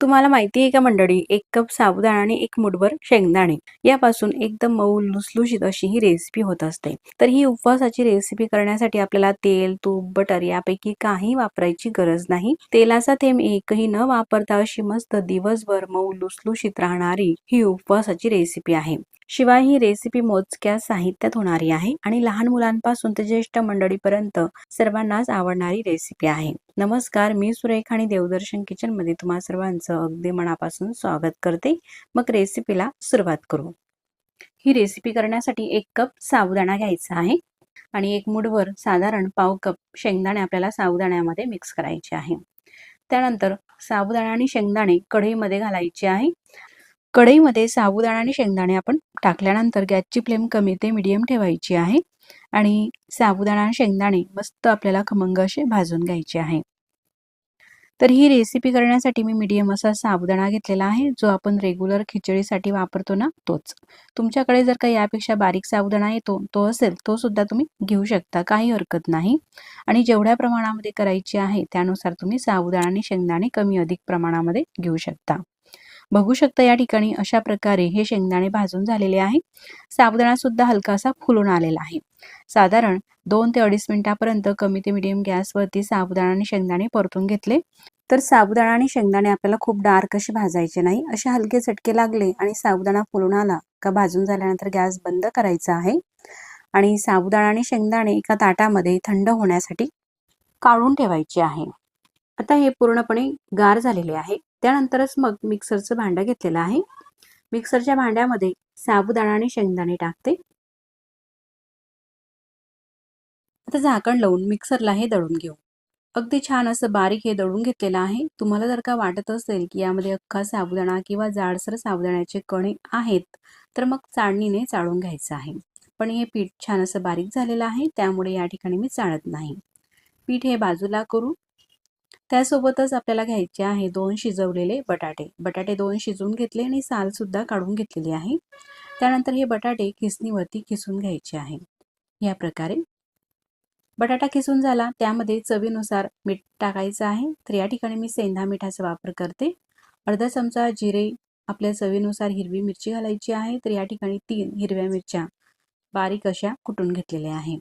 तुम्हाला माहिती आहे का मंडळी एक कप साबुदाणा आणि एक मुठभर शेंगदाणे. यापासून एकदम मऊ लुसलुशीत अशी ही रेसिपी होत असते. तर ही उपवासाची रेसिपी करण्यासाठी आपल्याला तेल तूप बटर यापैकी काही वापरायची गरज नाही. तेलाचा थेंब एकही न वापरता अशी मस्त दिवसभर मऊ लुसलुशीत राहणारी ही उपवासाची रेसिपी आहे. शिवाय ही रेसिपी मोजक्या साहित्यात होणारी आहे आणि लहान मुलांपासून ते ज्येष्ठ मंडळीपर्यंत सर्वांनाच आवडणारी रेसिपी आहे. नमस्कार मी सुरेखा आणि देवदर्शन किचनमध्ये तुम्हा सर्वांचं अगदी मनापासून स्वागत करते. मग रेसिपीला सुरुवात करू. ही रेसिपी करण्यासाठी एक कप साबुदाणा घ्यायचा आहे आणि एक मुठभर साधारण पाव कप शेंगदाणे आपल्याला साबुदाण्यामध्ये मिक्स करायचे आहे. त्यानंतर साबुदाणा आणि शेंगदाणे कढईमध्ये घालायचे आहे कढईमध्ये साबुदाणा आणि शेंगदाणे आपण टाकल्यानंतर गॅसची फ्लेम कमी ते मिडियम ठेवायची आहे. आणि साबुदाणा आणि शेंगदाणे मस्त आपल्याला खमंग असे भाजून घ्यायचे आहे. तर ही रेसिपी करण्यासाठी मी मीडियम असा साबुदाणा घेतलेला आहे जो आपण रेग्युलर खिचडीसाठी वापरतो ना तोच. तुमच्याकडे जर का यापेक्षा बारीक साबुदाणा येतो तो असेल तो सुद्धा तुम्ही घेऊ शकता काही हरकत नाही. आणि जेवढ्या प्रमाणामध्ये करायची आहे त्यानुसार तुम्ही साबुदाणा आणि शेंगदाणे कमी अधिक प्रमाणामध्ये घेऊ शकता. बघू शकता या ठिकाणी अशा प्रकारे हे शेंगदाणे भाजून झालेले आहे. साबुदाणा सुद्धा हलकासा फुलून आलेला आहे. साधारण दोन ते अडीच मिनिटापर्यंत कमी ते मिडियम गॅसवरती साबुदाणा आणि शेंगदाणे परतून घेतले. तर साबुदाणा आणि शेंगदाणे आपल्याला खूप डार्क असे भाजायचे नाही. असे हलके चटके लागले आणि साबुदाणा फुलून आला का भाजून झाल्यानंतर गॅस बंद करायचा आहे. आणि साबुदाणा आणि शेंगदाणे एका ताटामध्ये थंड होण्यासाठी काढून ठेवायचे आहे. आता हे पूर्णपणे गार झालेले आहे. त्यानंतरच मग मिक्सरचं भांडं घेतलेलं आहे. मिक्सरच्या भांड्यामध्ये साबुदाणा आणि शेंगदाणे टाकते. आता झाकण लावून मिक्सरला हे दळून घेऊ. अगदी छान असं बारीक हे दळून घेतलेलं आहे. तुम्हाला जर का वाटत असेल की यामध्ये अख्खा साबुदाणा किंवा जाडसर साबुदाण्याचे कणे आहेत तर मग चाळणीने चाळून घ्यायचं आहे. पण हे पीठ छान असं बारीक झालेलं आहे त्यामुळे या ठिकाणी मी चाळत नाही. पीठ हे बाजूला करू. त्यासोबतच आपल्याला घ्यायचे आहे दोन शिजवलेले बटाटे. बटाटे दोन शिजवून घेतले आणि सालसुद्धा काढून घेतलेली आहे. त्यानंतर हे बटाटे किसणीवरती किसून घ्यायचे आहे. या प्रकारे. बटाटा किसून झाला. त्यामध्ये चवीनुसार मीठ टाकायचं आहे. तर या ठिकाणी मी सेंधा मिठाचा वापर करते. अर्धा चमचा जिरे आपल्या चवीनुसार हिरवी मिरची घालायची आहे. तर या ठिकाणी तीन हिरव्या मिरच्या बारीक अशा कुटून घेतलेल्या आहे.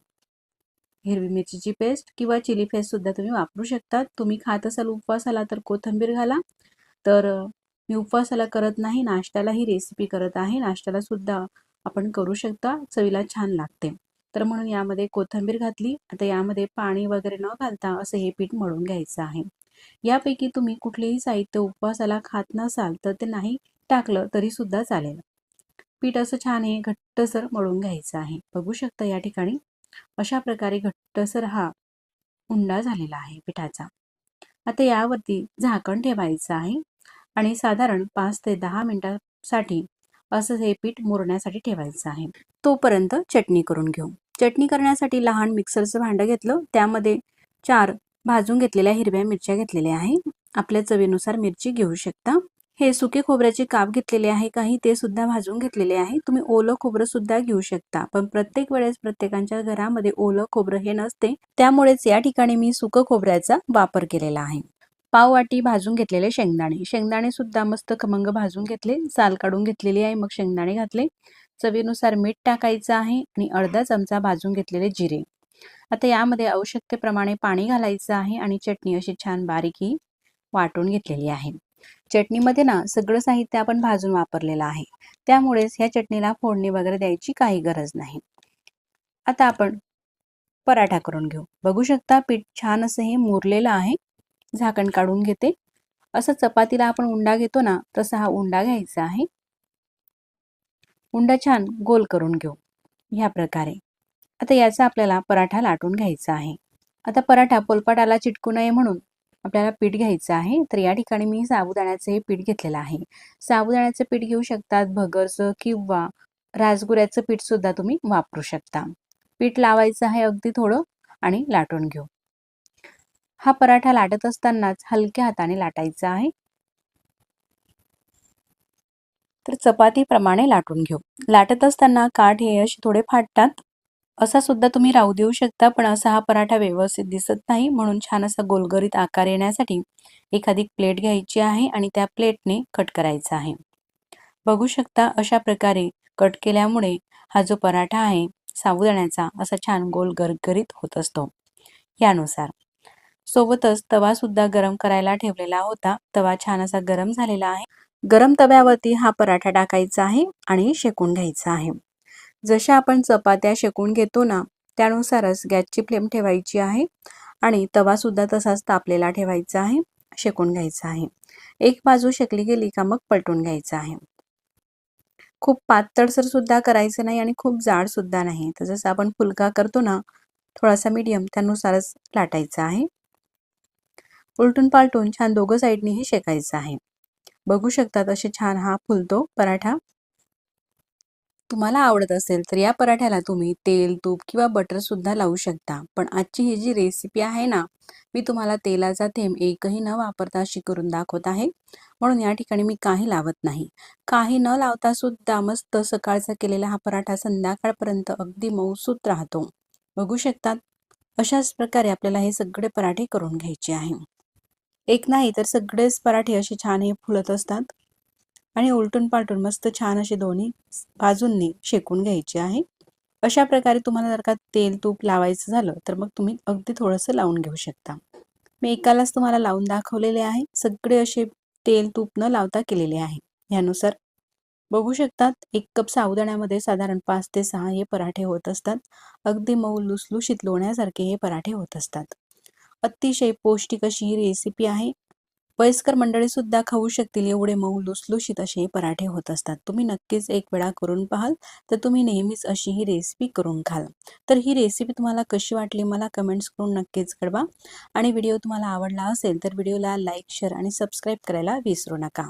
हिरवी मिरचीची पेस्ट किंवा चिली पेस्ट सुद्धा तुम्ही वापरू शकता. तुम्ही खात असाल उपवासाला तर कोथंबीर घाला. तर मी उपवासाला करत नाही नाश्त्याला ही रेसिपी करत आहे. नाश्त्याला सुद्धा आपण करू शकता. चवीला छान लागते. तर म्हणून यामध्ये कोथंबीर घातली. आता यामध्ये पाणी वगैरे न घालता असं हे पीठ मळून घ्यायचं आहे. यापैकी तुम्ही कुठलेही साहित्य उपवासाला खात नसाल तर ते नाही टाकलं तरी सुद्धा चालेल. पीठ असं छान हे घट्टसर मळून घ्यायचं आहे. बघू शकता या ठिकाणी. अशा प्रकारे घट्टसर हा उंडा झालेला आहे पिठाचा. आता यावरती झाकण ठेवायचं आहे आणि साधारण पाच ते दहा मिनिटासाठी असं हे पीठ मुरण्यासाठी ठेवायचं आहे. तोपर्यंत चटणी करून घेऊ. चटणी करण्यासाठी लहान मिक्सरचं भांडं घेतलं. त्यामध्ये चार भाजून घेतलेल्या हिरव्या मिरच्या घेतलेल्या आहे. आपल्या चवीनुसार मिरची घेऊ शकता. हे सुके खोबऱ्याचे काप घेतलेले आहे काही ते सुद्धा भाजून घेतलेले आहे. तुम्ही ओलं खोबरं सुद्धा घेऊ शकता. पण प्रत्येक वेळेस प्रत्येकांच्या घरामध्ये ओलं खोबरं हे नसते. त्यामुळेच या ठिकाणी मी सुकं खोबऱ्याचा वापर केलेला आहे. पाव वाटी भाजून घेतलेले शेंगदाणे. शेंगदाणे सुद्धा मस्त खमंग भाजून घेतले. साल काढून घेतलेली आहे मग शेंगदाणे घातले. चवीनुसार मीठ टाकायचं आहे आणि अर्धा चमचा भाजून घेतलेले जिरे. आता यामध्ये आवश्यकतेप्रमाणे पाणी घालायचं आहे आणि चटणी अशी छान बारीकी वाटून घेतलेली आहे. चटणीमध्ये ना सगळं साहित्य आपण भाजून वापरलेलं आहे. त्यामुळेच ह्या चटणीला फोडणी वगैरे द्यायची काही गरज नाही. आता आपण पराठा करून घेऊ. बघू शकता पीठ छान असं हे मुरलेलं आहे. झाकण काढून घेते. असं चपातीला आपण उंडा घेतो ना तसा हा उंडा घ्यायचा आहे. उंडा छान गोल करून घेऊ. ह्या प्रकारे. आता याचा आपल्याला पराठा लाटून घ्यायचा आहे. आता पराठा पोलपाटाला चिटकू नये म्हणून आपल्याला पीठ घ्यायचं आहे तर या ठिकाणी मी साबुदाण्याचं हे पीठ घेतलेलं आहे. साबुदाण्याचं पीठ घेऊ शकतात भगरचं किंवा राजगुऱ्याचं पीठ सुद्धा तुम्ही वापरू शकता. पीठ लावायचं आहे अगदी थोडं आणि लाटून घेऊ. हा पराठा लाटत असतानाच हलक्या हाताने लाटायचा आहे. तर चपातीप्रमाणे लाटून घेऊ. लाटत असताना काठ हे असे थोडे फाटतात. असा सुद्धा तुम्ही राहू देऊ शकता पण असा हा पराठा व्यवस्थित दिसत नाही. म्हणून छान असा गोलगरीत आकार येण्यासाठी एखादी प्लेट घ्यायची आहे आणि त्या प्लेटने कट करायचा आहे. बघू शकता अशा प्रकारे कट केल्यामुळे हा जो पराठा आहे साबुदाण्याचा असा छान गोल गरगरीत होत असतो. यानुसार. सोबतच तवा सुद्धा गरम करायला ठेवलेला होता. तवा छान असा गरम झालेला आहे. गरम तव्यावरती हा पराठा टाकायचा आहे आणि शेकून घ्यायचा आहे. जशा आपण चपात्या शेकून घेतो ना त्यानुसारच गॅसची फ्लेम ठेवायची आहे आणि तवा सुद्धा तसाच तापलेला ठेवायचा आहे शेकून घ्यायचा आहे. एक बाजू शेकली गेली का मग पलटून घ्यायचं आहे. खूप पातळसर सुद्धा करायचं नाही आणि खूप जाड सुद्धा नाही. तर जसं आपण फुलका करतो ना थोडासा मीडियम त्यानुसारच लाटायचा आहे. उलटून पालटून छान दोघं साईडनीही शेकायचं आहे. बघू शकतात तसे छान हा फुलतो पराठा. तुम्हाला आवडत असेल तर या पराठ्याला तुम्ही तेल तूप किंवा बटर सुद्धा लावू शकता. पण आजची ही जी रेसिपी आहे ना मी तुम्हाला तेलाचा थेंब एकही न वापरता अशी करून दाखवत आहे. म्हणून या ठिकाणी मी काही लावत नाही. काही न लावता सुद्धा मस्त सकाळचा केलेला हा पराठा संध्याकाळपर्यंत अगदी मऊसूत राहतो. बघू शकतात? अशाच प्रकारे आपल्याला हे सगळे पराठे करून घ्यायचे आहे. एक नाही तर सगळेच पराठे असे छान हे फुलत असतात. आणि उलटून पालटून मस्त छान असे दोन्ही बाजूंनी शेकून घ्यायचे आहे. अशा प्रकारे तुम्हाला जर का तेल तूप लावायचं झालं तर मग तुम्ही अगदी थोडंसं लावून घेऊ शकता. मी एकालाच तुम्हाला लावून दाखवलेले आहे. सगळे असे तेल तूप न लावता केलेले आहे. यानुसार बघू शकतात एक कप साबुदाण्यामध्ये साधारण पाच ते सहा हे पराठे होत असतात. अगदी मऊ लुसलुशीत लोण्यासारखे हे पराठे होत असतात. अतिशय पौष्टिक अशी ही रेसिपी आहे. वयस्कर मंडळी सुद्धा खाऊ शकतील. एवढे मऊ लुसलुशीत असे पराठे होत असतात. तुम्ही नक्कीच एक वेळा करून पाहाल. तर तुम्ही नेहमीच अशी ही रेसिपी करून खाल. तर ही रेसिपी तुम्हाला कशी वाटली मला कमेंट्स करून नक्कीच कळवा. आणि व्हिडिओ तुम्हाला आवडला असेल तर व्हिडिओला लाईक शेअर आणि सबस्क्राईब करायला विसरू नका.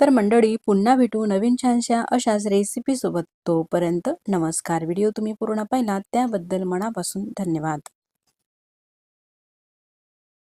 तर मंडळी पुन्हा भेटू नवीन छानशा अशाच रेसिपीसोबत तोपर्यंत नमस्कार. व्हिडिओ तुम्ही पूर्ण पाहिला त्याबद्दल मनापासून धन्यवाद.